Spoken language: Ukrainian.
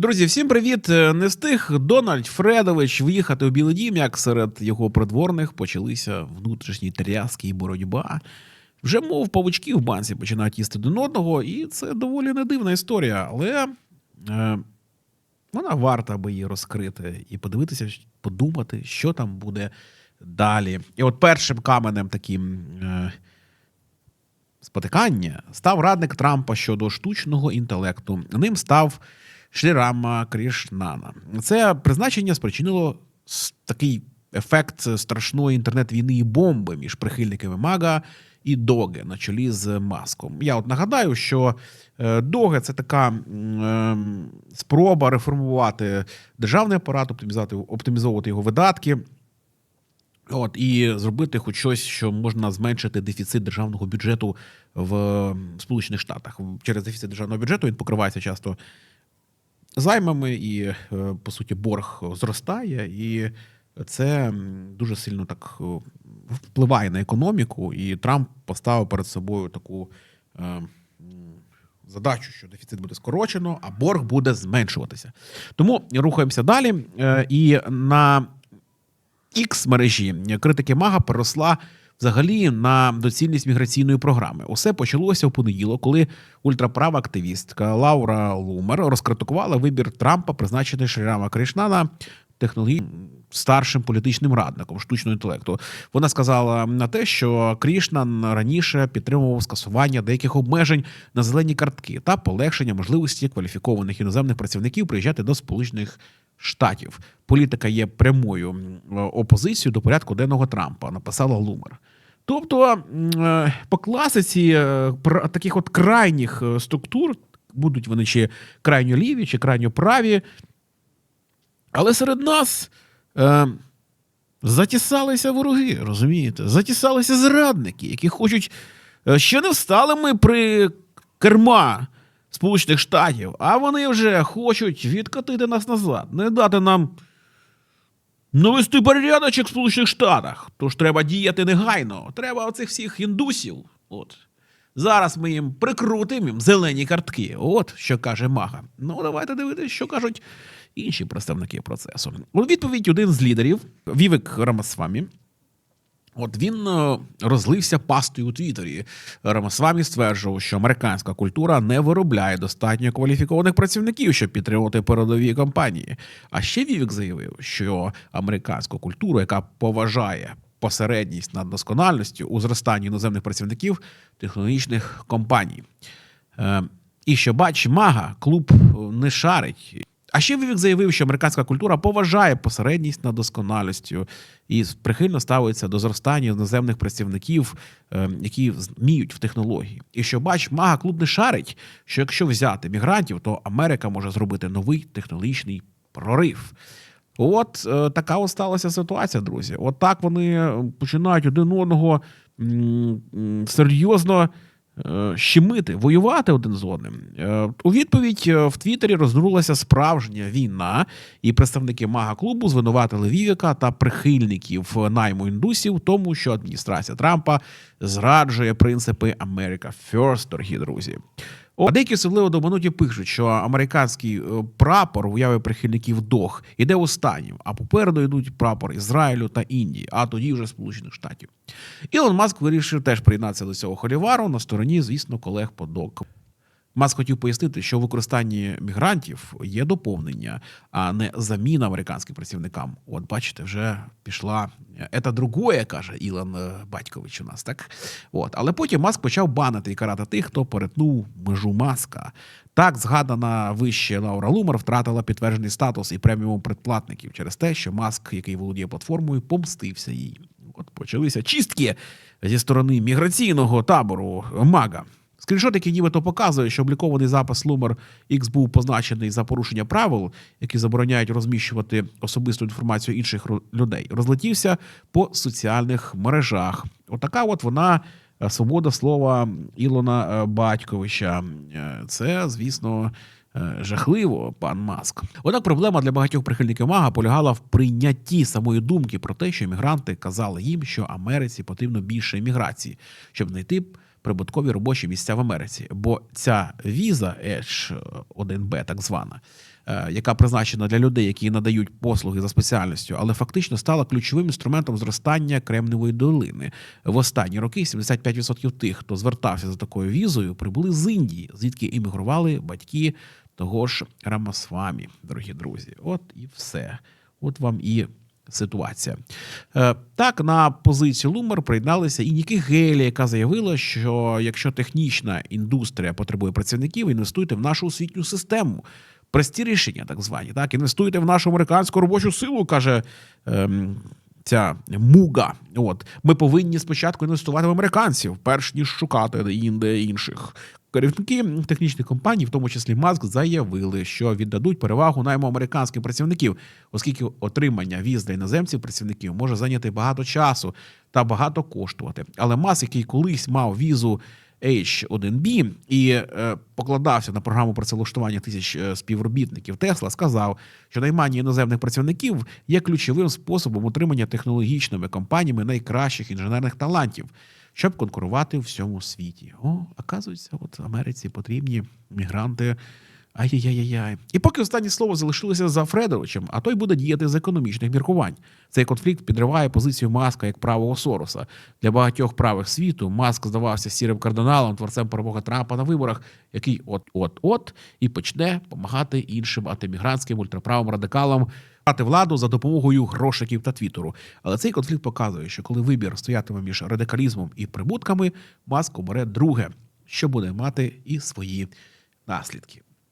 Друзі, всім привіт! Не встиг Дональд Фредович в'їхати у Білий Дім, як серед його придворних почалися внутрішні тряски і боротьба. Вже мов павучки в банці починають їсти один одного, і це доволі не дивна історія, але е, вона варта би її розкрити і подивитися, подумати, що там буде далі. І от першим каменем таким. Е, спотикання став радник Трампа щодо штучного інтелекту. Ним став Шрірама Крішнана. Це призначення спричинило такий ефект страшної інтернет-війни і бомби між прихильниками Мага і Доге на чолі з Маском. Я от нагадаю, що е, Доге це така ем, спроба реформувати державний апарат, оптимізувати, оптимізовувати його видатки. От і зробити хоч щось, що можна зменшити дефіцит державного бюджету в Сполучених Штатах. Через дефіцит державного бюджету він покривається часто займами, і е, по суті борг зростає, і це дуже сильно так е, впливає на економіку. І Трамп поставив перед собою таку е, задачу, що дефіцит буде скорочено, а борг буде зменшуватися. Тому рухаємося далі. І на X мережі критики Мага переросла взагалі на доцільність міграційної програми. Усе почалося в понеділок, коли ультраправа активістка Лаура Лумер розкритикувала вибір Трампа, призначений Шрірама Кришнана технологій старшим політичним радником штучного інтелекту. Вона сказала на те, що Крішнан раніше підтримував скасування деяких обмежень на зелені картки та полегшення можливості кваліфікованих іноземних працівників приїжджати до Сполучених Штатів. Політика є прямою опозицією до порядку денного Трампа, написала Лумер. Тобто, е, по класиці е, таких от крайніх е, структур, будуть вони чи крайньо ліві, чи крайньо праві, але серед нас е, затісалися вороги, розумієте? Затісалися зрадники, які хочуть. Ще не встали ми при керма Сполучених Штатів, а вони вже хочуть відкотити нас назад, не дати нам навести порядочок в Сполучених Штатах. Тож треба діяти негайно. Треба оцих всіх індусів. От. Зараз ми їм прикрутимо їм зелені картки. От що каже Мага. Ну, давайте дивитися, що кажуть інші представники процесу. У відповідь один з лідерів, Вівик Рамасвамі, От він е, розлився пастою у Твіттері. Рамасвамі стверджував, що американська культура не виробляє достатньо кваліфікованих працівників, щоб підтримувати передові компанії. А ще Вівік заявив, що американську культуру, яка поважає посередність над доскональністю у зростанні іноземних працівників технологічних компаній. Е, І що бач, мага клуб е, не шарить. А ще Вівік заявив, що американська культура поважає посередність над досконалістю і прихильно ставиться до зростання іноземних працівників, е, які вміють в технології. І що бач, мага клуб не шарить, що якщо взяти мігрантів, то Америка може зробити новий технологічний прорив. От е, така от сталася ситуація, друзі. От так вони е, починають один одного серйозно щемити, воювати один з одним. Е, У відповідь е, в Твіттері розгорнулася справжня війна, і представники мага клубу звинуватили Вівіка та прихильників найму індусів в тому, що адміністрація Трампа зраджує принципи America First, дорогі друзі. А деякі особливо домануті пишуть, що американський е, прапор в уяві прихильників ДОХ іде останнім, а попереду йдуть прапор Ізраїлю та Індії, а тоді вже Сполучених Штатів. Ілон Маск вирішив теж приєднатися до цього холівару на стороні, звісно, колег по ДОГ. Маск хотів пояснити, що в використанні мігрантів є доповнення, а не заміна американським працівникам. От бачите, вже пішла це другое, каже Ілон е, Батькович у нас, так? От. Але потім Маск почав банити і карати тих, хто перетнув межу маска. Так, згадана вище Лаура Лумер втратила підтверджений статус і преміум предплатників через те, що Маск, який володіє платформою, помстився їй. От почалися чистки зі сторони міграційного табору Мага. Скріншот, який нібито показує, що облікований запис Lumer X був позначений за порушення правил, які забороняють розміщувати особисту інформацію інших людей, розлетівся по соціальних мережах. Отака от вона е, свобода слова Ілона е, Батьковича. Е, Це, звісно. Жахливо, пан Маск. Однак проблема для багатьох прихильників мага полягала в прийнятті самої думки про те, що мігранти казали їм, що Америці потрібно більше імміграції, щоб знайти прибуткові робочі місця в Америці. Бо ця віза H1B, так звана, е, яка призначена для людей, які надають послуги за спеціальністю, але фактично стала ключовим інструментом зростання Кремниєвої долини. В останні роки 75% тих, хто звертався за такою візою, прибули з Індії, звідки іммігрували батьки того ж Рамасвамі, дорогі друзі. От і все. От вам і ситуація. Е, Так, на позицію Лумер приєдналися і Нікі Гелі, яка заявила, що якщо технічна індустрія потребує працівників, інвестуйте в нашу освітню систему. Прості рішення, так звані. Так, інвестуйте в нашу американську робочу силу, каже ем, ця муга. От ми повинні спочатку інвестувати в американців, перш ніж шукати інде інших. Керівники технічних компаній, в тому числі Маск, заявили, що віддадуть перевагу найму американських працівників, оскільки отримання віз для іноземців працівників може зайняти багато часу та багато коштувати. Але Маск, який колись мав візу H1B і е, покладався на програму працевлаштування тисяч е, співробітників Тесла, сказав, що наймання іноземних працівників є ключовим способом утримання технологічними компаніями найкращих інженерних талантів, щоб конкурувати в всьому світі. О, оказується, от Америці потрібні мігранти. Ай-яй-яй-яй. І поки останнє слово залишилося за Фредовичем, а той буде діяти з економічних міркувань. Цей конфлікт підриває позицію Маска як правого Сороса. Для багатьох правих світу Маск здавався сірим кардиналом, творцем перемоги Трампа на виборах, який от-от-от і почне допомагати іншим антимігрантським ультраправим радикалам брати владу за допомогою грошиків та твіттеру. Але цей конфлікт показує, що коли вибір стоятиме між радикалізмом і прибутками, Маск обере друге, що буде мати і свої наслідки.